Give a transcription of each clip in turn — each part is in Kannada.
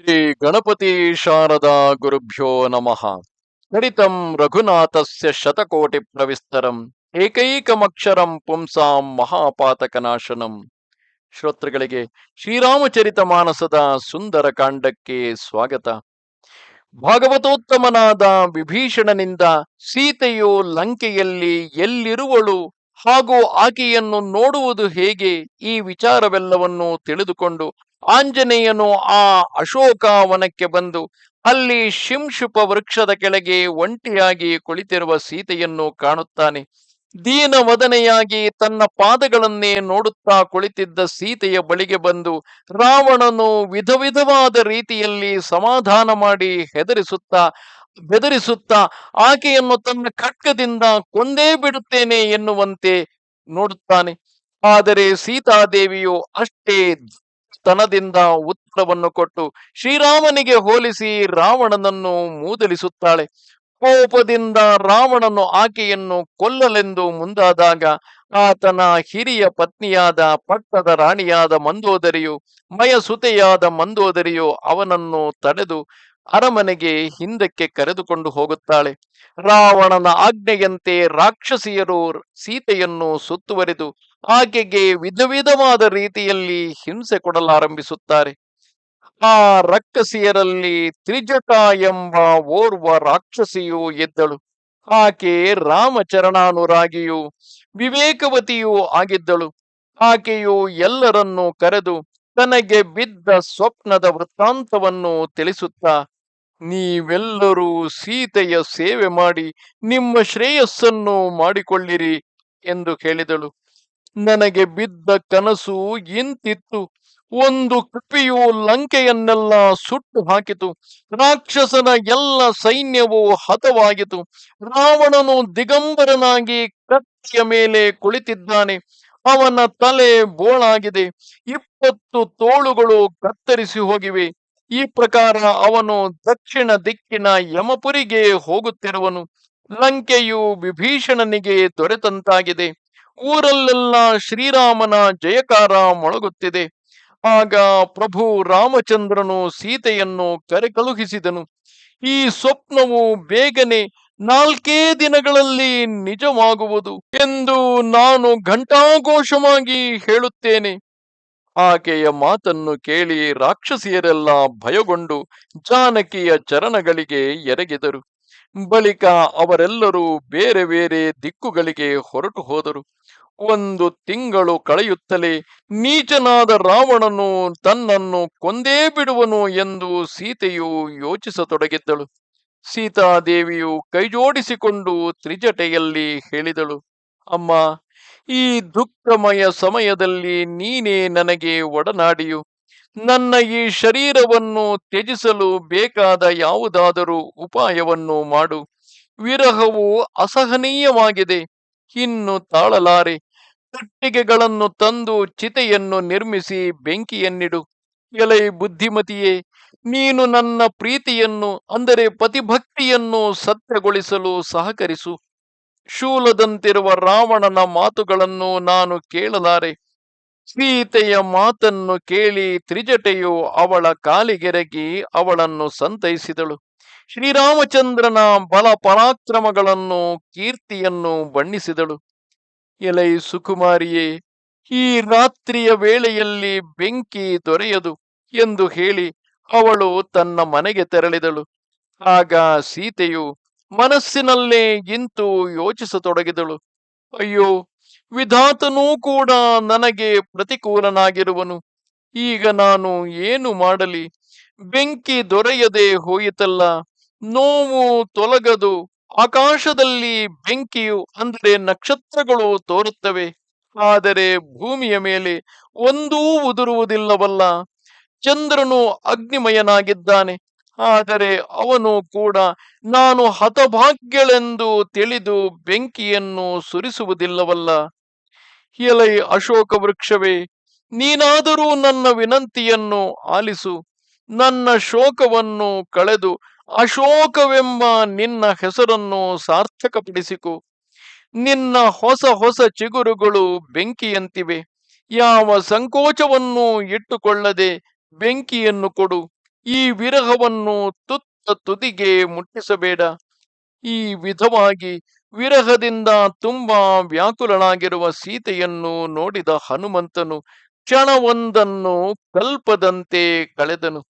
ಶ್ರೀ ಗಣಪತಿ ಶಾರದಾ ಗುರುಭ್ಯೋ ನಮಃ. ಕಡಿತಂ ರಘುನಾಥಸ್ಯ ಶತಕೋಟಿ ಪ್ರವಿಸ್ತರಂ, ಏಕೈಕಮಕ್ಷರಂ ಪುಂಸಾಂ ಮಹಾಪಾತಕನಾಶನಂ. ಶ್ರೋತೃಗಳಿಗೆ ಶ್ರೀರಾಮಚರಿತ ಮಾನಸದ ಸುಂದರ ಕಾಂಡಕ್ಕೆ ಸ್ವಾಗತ. ಭಾಗವತೋತ್ತಮನಾದ ವಿಭೀಷಣನಿಂದ ಸೀತೆಯು ಲಂಕೆಯಲ್ಲಿ ಎಲ್ಲಿರುವಳು? ಹಾಗೂ ಆಕೆಯನ್ನು ನೋಡುವುದು ಹೇಗೆ? ಈ ವಿಚಾರವೆಲ್ಲವನ್ನು ತಿಳಿದುಕೊಂಡು ಆಂಜನೇಯನು ಆ ಅಶೋಕವನಕ್ಕೆ ಬಂದು ಅಲ್ಲಿ ಶಿಂಶುಪ ವೃಕ್ಷದ ಕೆಳಗೆ ಒಂಟಿಯಾಗಿ ಕುಳಿತಿರುವ ಸೀತೆಯನ್ನು ಕಾಣುತ್ತಾನೆ. ದೀನವದನೆಯಾಗಿ ತನ್ನ ಪಾದಗಳನ್ನೇ ನೋಡುತ್ತಾ ಕುಳಿತಿದ್ದ ಸೀತೆಯ ಬಳಿಗೆ ಬಂದು ರಾವಣನು ವಿಧ ವಿಧವಾದ ರೀತಿಯಲ್ಲಿ ಸಮಾಧಾನ ಮಾಡಿ ಹೆದರಿಸುತ್ತಾ ಬೆದರಿಸುತ್ತಾ ಆಕೆಯನ್ನು ತನ್ನ ಖಡ್ಗದಿಂದ ಕೊಂದೇ ಬಿಡುತ್ತೇನೆ ಎನ್ನುವಂತೆ ನೋಡುತ್ತಾನೆ. ಆದರೆ ಸೀತಾದೇವಿಯು ಅಷ್ಟೇ ತನದಿಂದ ಉತ್ತರವನ್ನು ಕೊಟ್ಟು ಶ್ರೀರಾಮನಿಗೆ ಹೋಲಿಸಿ ರಾವಣನನ್ನು ಮೂದಲಿಸುತ್ತಾಳೆ. ಕೋಪದಿಂದ ರಾವಣನು ಆಕೆಯನ್ನು ಕೊಲ್ಲಲೆಂದು ಮುಂದಾದಾಗ ಆತನ ಹಿರಿಯ ಪತ್ನಿಯಾದ ಪಟ್ಟದ ರಾಣಿಯಾದ ಮಂದೋದರಿಯು ಮಯಸುತೆಯಾದ ಮಂದೋದರಿಯು ಅವನನ್ನು ತಡೆದು ಅರಮನೆಗೆ ಹಿಂದಕ್ಕೆ ಕರೆದುಕೊಂಡು ಹೋಗುತ್ತಾಳೆ. ರಾವಣನ ಆಜ್ಞೆಯಂತೆ ರಾಕ್ಷಸಿಯರು ಸೀತೆಯನ್ನು ಸುತ್ತುವರಿದು ಆಕೆಗೆ ವಿಧ ವಿಧವಾದ ರೀತಿಯಲ್ಲಿ ಹಿಂಸೆ ಕೊಡಲಾರಂಭಿಸುತ್ತಾರೆ. ಆ ರಕ್ಕಸಿಯರಲ್ಲಿ ತ್ರಿಜಟ ಎಂಬ ಓರ್ವ ರಾಕ್ಷಸಿಯು ಎದ್ದಳು ಆಕೆ ರಾಮಚರಣಾನುರಾಗಿಯೂ ವಿವೇಕವತಿಯೂ ಆಗಿದ್ದಳು. ಆಕೆಯು ಎಲ್ಲರನ್ನೂ ಕರೆದು ತನಗೆ ಬಿದ್ದ ಸ್ವಪ್ನದ ವೃತ್ತಾಂತವನ್ನು ತಿಳಿಸುತ್ತಾ ನೀವೆಲ್ಲರೂ ಸೀತೆಯ ಸೇವೆ ಮಾಡಿ ನಿಮ್ಮ ಶ್ರೇಯಸ್ಸನ್ನು ಮಾಡಿಕೊಳ್ಳಿರಿ ಎಂದು ಹೇಳಿದಳು ನನಗೆ ಬಿದ್ದ ಕನಸು ಇಂತಿತ್ತು. ಒಂದು ಕೃಪೆಯು ಲಂಕೆಯನ್ನೆಲ್ಲ ಸುಟ್ಟು ಹಾಕಿತು. ರಾಕ್ಷಸನ ಎಲ್ಲ ಸೈನ್ಯವು ಹತವಾಗಿತು ರಾವಣನು ದಿಗಂಬರನಾಗಿ ಕತ್ತಿಯ ಮೇಲೆ ಕುಳಿತಿದ್ದಾನೆ. ಅವನ ತಲೆ ಬೋಳಾಗಿದೆ. ಇಪ್ಪತ್ತು ತೋಳುಗಳು ಕತ್ತರಿಸಿ ಹೋಗಿವೆ. ಈ ಪ್ರಕಾರ ಅವನು ದಕ್ಷಿಣ ದಿಕ್ಕಿನ ಯಮಪುರಿಗೆ ಹೋಗುತ್ತಿರುವನು. ಲಂಕೆಯು ವಿಭೀಷಣನಿಗೆ ದೊರೆತಂತಾಗಿದೆ. ಊರಲ್ಲೆಲ್ಲ ಶ್ರೀರಾಮನ ಜಯಕಾರ ಮೊಳಗುತ್ತಿದೆ. ಆಗ ಪ್ರಭು ರಾಮಚಂದ್ರನು ಸೀತೆಯನ್ನು ಕರೆಕಳುಹಿಸಿದನು. ಈ ಸ್ವಪ್ನವು ಬೇಗನೆ ನಾಲ್ಕೇ ದಿನಗಳಲ್ಲಿ ನಿಜವಾಗುವುದು ಎಂದು ನಾನು ಘಂಟಾಘೋಷವಾಗಿ ಹೇಳುತ್ತೇನೆ. ಆಕೆಯ ಮಾತನ್ನು ಕೇಳಿ ರಾಕ್ಷಸಿಯರೆಲ್ಲ ಭಯಗೊಂಡು ಜಾನಕಿಯ ಚರಣಗಳಿಗೆ ಎರಗಿದರು. ಬಳಿಕ ಅವರೆಲ್ಲರೂ ಬೇರೆ ಬೇರೆ ದಿಕ್ಕುಗಳಿಗೆ ಹೊರಟು ಹೋದರು. ಒಂದು ತಿಂಗಳು ಕಳೆಯುತ್ತಲೇ ನೀಚನಾದ ರಾವಣನು ತನ್ನನ್ನು ಕೊಂದೇ ಬಿಡುವನು ಎಂದು ಸೀತೆಯು ಯೋಚಿಸತೊಡಗಿದ್ದಳು. ಸೀತಾದೇವಿಯು ಕೈಜೋಡಿಸಿಕೊಂಡು ತ್ರಿಜಟೆಯಲ್ಲಿ ಹೇಳಿದಳು, ಅಮ್ಮ ಈ ದುಃಖಮಯ ಸಮಯದಲ್ಲಿ ನೀನೇ ನನಗೆ ಒಡನಾಡಿಯು. ನನ್ನ ಈ ಶರೀರವನ್ನು ತ್ಯಜಿಸಲು ಬೇಕಾದ ಯಾವುದಾದರೂ ಉಪಾಯವನ್ನು ಮಾಡು. ವಿರಹವು ಅಸಹನೀಯವಾಗಿದೆ. ಇನ್ನು ತಾಳಲಾರೆ. ಕಟ್ಟಿಗೆಗಳನ್ನು ತಂದು ಚಿತೆಯನ್ನು ನಿರ್ಮಿಸಿ ಬೆಂಕಿಯನ್ನಿಡು. ಎಲೆ ಬುದ್ಧಿಮತಿಯೇ, ನೀನು ನನ್ನ ಪ್ರೀತಿಯನ್ನು, ಅಂದರೆ ಪತಿಭಕ್ತಿಯನ್ನು ಸತ್ಯಗೊಳಿಸಲು ಸಹಕರಿಸು. ಶೂಲದಂತಿರುವ ರಾವಣನ ಮಾತುಗಳನ್ನು ನಾನು ಕೇಳಲಾರೆ. ಸೀತೆಯ ಮಾತನ್ನು ಕೇಳಿ ತ್ರಿಜಟೆಯು ಅವಳ ಕಾಲಿಗೆರಗಿ ಅವಳನ್ನು ಸಂತೈಸಿದಳು. ಶ್ರೀರಾಮಚಂದ್ರನ ಬಲ ಪರಾಕ್ರಮಗಳನ್ನು ಕೀರ್ತಿಯನ್ನು ಬಣ್ಣಿಸಿದಳು. ಎಲೈ ಸುಕುಮಾರಿಯೇ, ಈ ರಾತ್ರಿಯ ವೇಳೆಯಲ್ಲಿ ಬೆಂಕಿ ದೊರೆಯದು ಎಂದು ಹೇಳಿ ಅವಳು ತನ್ನ ಮನೆಗೆ ತೆರಳಿದಳು. ಆಗ ಸೀತೆಯು ಮನಸ್ಸಿನಲ್ಲೇ ಇಂತು ಯೋಚಿಸತೊಡಗಿದಳು. ಅಯ್ಯೋ, ವಿಧಾತನೂ ಕೂಡ ನನಗೆ ಪ್ರತಿಕೂಲನಾಗಿರುವನು. ಈಗ ನಾನು ಏನು ಮಾಡಲಿ? ಬೆಂಕಿ ದೊರೆಯದೆ ಹೋಯಿತಲ್ಲ. ನೋವು ತೊಲಗದು. ಆಕಾಶದಲ್ಲಿ ಬೆಂಕಿಯು ಅಂದರೆ ನಕ್ಷತ್ರಗಳು ತೋರುತ್ತವೆ. ಆದರೆ ಭೂಮಿಯ ಮೇಲೆ ಒಂದೂ ಉದುರುವುದಿಲ್ಲವಲ್ಲ. ಚಂದ್ರನು ಅಗ್ನಿಮಯನಾಗಿದ್ದಾನೆ. ಆದರೆ ಅವನು ಕೂಡ, ನಾನು ಹತಭಾಗ್ಯಳೆಂದು ತಿಳಿದು ಬೆಂಕಿಯನ್ನು ಸುರಿಸುವುದಿಲ್ಲವಲ್ಲ? ಎಲೈ ಅಶೋಕ ವೃಕ್ಷವೇ, ನೀನಾದರೂ ನನ್ನ ವಿನಂತಿಯನ್ನು ಆಲಿಸು. ನನ್ನ ಶೋಕವನ್ನು ಕಳೆದು ಅಶೋಕವೆಂಬ ನಿನ್ನ ಹೆಸರನ್ನು ಸಾರ್ಥಕಪಡಿಸಿಕೊ. ನಿನ್ನ ಹೊಸ ಹೊಸ ಚಿಗುರುಗಳು ಬೆಂಕಿಯಂತಿವೆ. ಯಾವ ಸಂಕೋಚವನ್ನು ಇಟ್ಟುಕೊಳ್ಳದೆ ಬೆಂಕಿಯನ್ನು ಕೊಡು. ಈ ವಿರಹವನ್ನು ತುತ್ತ ತುದಿಗೆ ಮುಟ್ಟಿಸಬೇಡ. ಈ ವಿಧವಾಗಿ ವಿರಹದಿಂದ ತುಂಬಾ ವ್ಯಾಕುಲನಾಗಿರುವ ಸೀತೆಯನ್ನು ನೋಡಿದ ಹನುಮಂತನು ಕ್ಷಣವೊಂದನ್ನು ಕಲ್ಪದಂತೆ ಕಳೆದನು.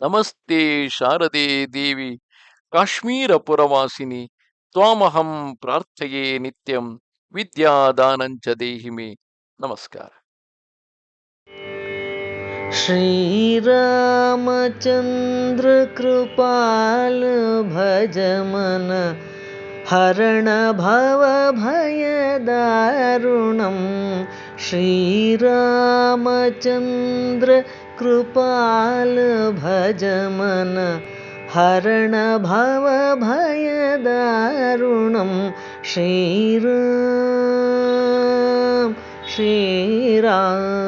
ನಮಸ್ತೆ ಶಾರದೆ ದೇವಿ ಕಾಶ್ಮೀರ ಪುರವಾಸಿನಿ ತ್ವಾಮಹಂ ಪ್ರಾರ್ಥೆಯೇ ನಿತ್ಯಂ, ವಿದ್ಯಾದಾನಂಚ ದೇಹಿಮೆ. ನಮಸ್ಕಾರ. श्रीरामचन्द्रकृपाल भजमन हरणभवभयदारुणं श्रीरामचन्द्रकृपाल भजमन हरणभवभयदारुणं कृपाल श्रीराम।